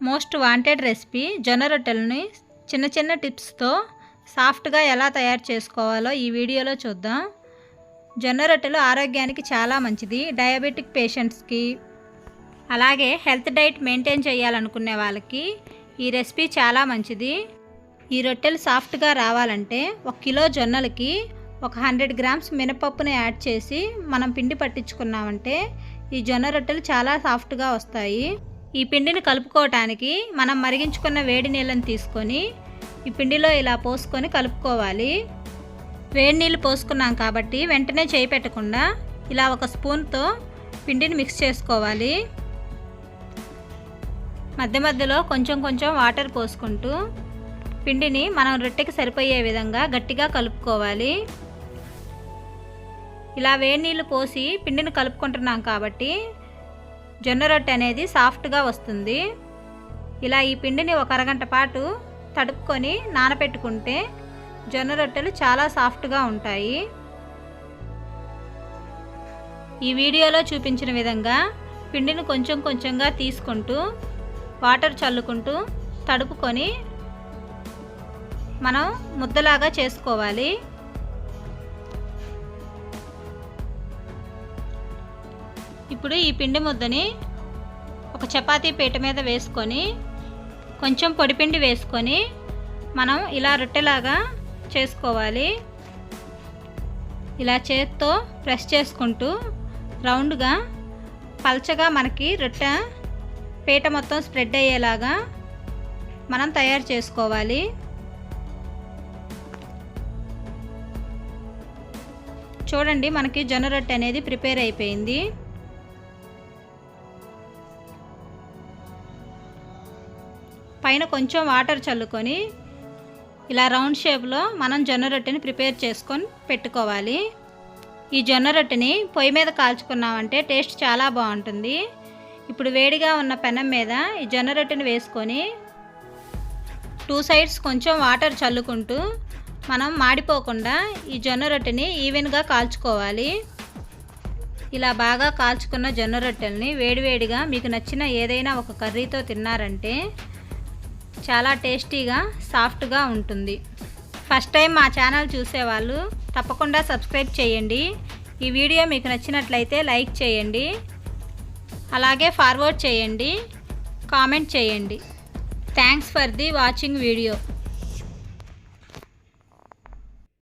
Most wanted recipe జొన్న రొట్టెలని చిన్న చిన్న టిప్స్తో సాఫ్ట్గా ఎలా తయారు చేసుకోవాలో ఈ వీడియోలో చూద్దాం. జొన్న రొట్టెలు ఆరోగ్యానికి చాలా మంచిది. డయాబెటిక్ పేషెంట్స్కి అలాగే హెల్త్ డైట్ మెయింటైన్ చేయాలనుకునే వాళ్ళకి ఈ రెసిపీ చాలా మంచిది. ఈ రొట్టెలు సాఫ్ట్గా రావాలంటే ఒక కిలో జొన్నలకి ఒక హండ్రెడ్ గ్రామ్స్ మినపప్పుని యాడ్ చేసి మనం పిండి పట్టించుకున్నామంటే ఈ జొన్న రొట్టెలు చాలా సాఫ్ట్గా వస్తాయి. ఈ పిండిని కలుపుకోవటానికి మనం మరిగించుకున్న వేడి నీళ్ళని తీసుకొని ఈ పిండిలో ఇలా పోసుకొని కలుపుకోవాలి. వేడి నీళ్ళు పోసుకున్నాం కాబట్టి వెంటనే చేయి పెట్టకుండా ఇలా ఒక స్పూన్తో పిండిని మిక్స్ చేసుకోవాలి. మధ్య మధ్యలో కొంచెం కొంచెం వాటర్ పోసుకుంటూ పిండిని మనం రొట్టెకి సరిపోయే విధంగా గట్టిగా కలుపుకోవాలి. ఇలా వేడి నీళ్ళు పోసి పిండిని కలుపుకుంటున్నాం కాబట్టి జొన్న రొట్టె అనేది సాఫ్ట్గా వస్తుంది. ఇలా ఈ పిండిని ఒక అరగంట పాటు తడుపుకొని నానబెట్టుకుంటే జొన్న రొట్టెలు చాలా సాఫ్ట్గా ఉంటాయి. ఈ వీడియోలో చూపించిన విధంగా పిండిని కొంచెం కొంచెంగా తీసుకుంటూ వాటర్ చల్లుకుంటూ తడుపుకొని మనం ముద్దలాగా చేసుకోవాలి. ఇప్పుడు ఈ పిండి ముద్దని ఒక చపాతీ పీట మీద వేసుకొని కొంచెం పొడిపిండి వేసుకొని మనం ఇలా రొట్టెలాగా చేసుకోవాలి. ఇలా చేత్తో ప్రెస్ చేసుకుంటూ రౌండ్గా పల్చగా మనకి రొట్టె పీట మొత్తం స్ప్రెడ్ అయ్యేలాగా మనం తయారు చేసుకోవాలి. చూడండి మనకి జొన్న రొట్టె అనేది ప్రిపేర్ అయిపోయింది. పైన కొంచెం వాటర్ చల్లుకొని ఇలా రౌండ్ షేప్లో మనం జొన్న రొట్టెని ప్రిపేర్ చేసుకొని పెట్టుకోవాలి. ఈ జొన్న రొట్టెని పొయ్యి మీద కాల్చుకున్నామంటే టేస్ట్ చాలా బాగుంటుంది. ఇప్పుడు వేడిగా ఉన్న పెనం మీద ఈ జొన్న రొట్టెని వేసుకొని టూ సైడ్స్ కొంచెం వాటర్ చల్లుకుంటూ మనం మాడిపోకుండా ఈ జొన్న రొట్టెని ఈవెన్గా కాల్చుకోవాలి. ఇలా బాగా కాల్చుకున్న జొన్న రొట్టెల్ని వేడివేడిగా మీకు నచ్చిన ఏదైనా ఒక కర్రీతో తిన్నారంటే చాలా టేస్టీగా సాఫ్ట్గా ఉంటుంది. ఫస్ట్ టైం మా ఛానల్ చూసేవాళ్ళు తప్పకుండా సబ్స్క్రైబ్ చేయండి. ఈ వీడియో మీకు నచ్చినట్లయితే లైక్ చేయండి. అలాగే ఫార్వర్డ్ చేయండి. కామెంట్ చేయండి. Thanks for the watching video.